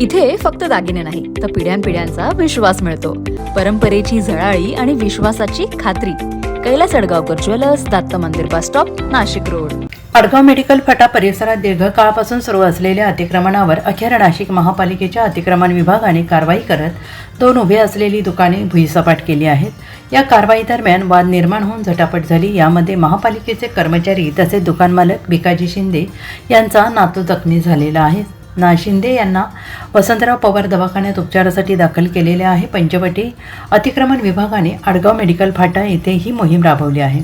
इथे फक्त दागिने नाही तर पिढ्यानपिढ्यांचा विश्वास मिळतो. परंपरेची झळाळी आणि विश्वासाची खात्री. कैलास अडगावकर ज्वेलर्स दत्त मंदिर bus stop Nashik road. Adgaon medical फटा परिसरात दीर्घकाळापासून सुरू असलेल्या अतिक्रमणावर अखेर नाशिक महापालिकेच्या अतिक्रमण विभागाने कारवाई करत दोन उभे असलेली दुकाने भुईसपाट केली आहेत. या कारवाई दरम्यान वाद निर्माण होऊन झटापट झाली. यामध्ये महापालिकेचे कर्मचारी तसेच दुकानमालक भिकाजी शिंदे यांचा नातू जखमी झालेला आहे. ना शिंदे यांना वसंतराव पवार दवाखान्यात उपचारासाठी दाखल केलेले आहे. पंचवटी अतिक्रमण विभागाने आडगाव मेडिकल फाटा येथे ही मोहीम राबवली आहे.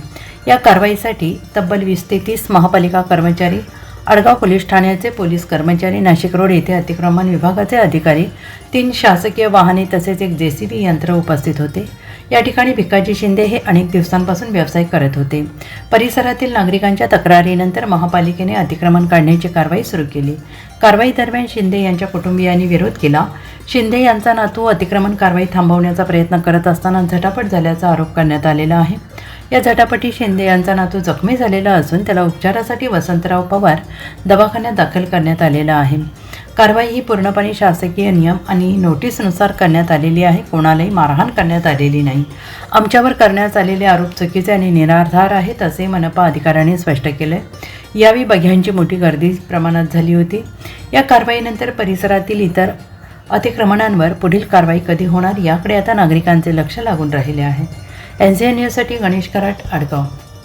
या कारवाईसाठी तब्बल वीस ते तीस महापालिका कर्मचारी आडगाव पोलीस ठाण्याचे पोलीस कर्मचारी नाशिक रोड येथे अतिक्रमण विभागाचे अधिकारी तीन शासकीय वाहने तसेच एक जे सी बी यंत्र उपस्थित होते. या ठिकाणी भिकाजी शिंदे हे अनेक दिवसांपासून व्यवसाय करत होते. परिसरातील नागरिकांच्या तक्रारीनंतर महापालिकेने अतिक्रमण काढण्याची कारवाई सुरू केली. कारवाई दरम्यान शिंदे यांच्या कुटुंबियांनी विरोध केला. शिंदे यांचा नातू अतिक्रमण कारवाई थांबवण्याचा प्रयत्न करत असताना झटापट झाल्याचा आरोप करण्यात आलेला आहे. या झटापटी शिंदे यांचा नातू जखमी झालेला असून त्याला उपचारासाठी वसंतराव पवार दवाखान्यात दाखल करण्यात आलेला आहे. कारवाई ही पूर्णपणे शासकीय नियम आणि नोटीसनुसार करण्यात आलेली आहे. कोणालाही मारहाण करण्यात आलेली नाही. आमच्यावर करण्यात आलेले आरोप चुकीचे आणि निराधार आहेत असे मनपा अधिकाऱ्यांनी स्पष्ट केले यावेळी बघ्यांची मोठी गर्दी प्रमाणात झाली होती. या कारवाईनंतर परिसरातील इतर अतिक्रमणांवर पुढील कारवाई कधी होणार याकडे आता नागरिकांचे लक्ष लागून राहिले आहे. एन सी एन न्यूजसाठी गणेश कराट आडगाव.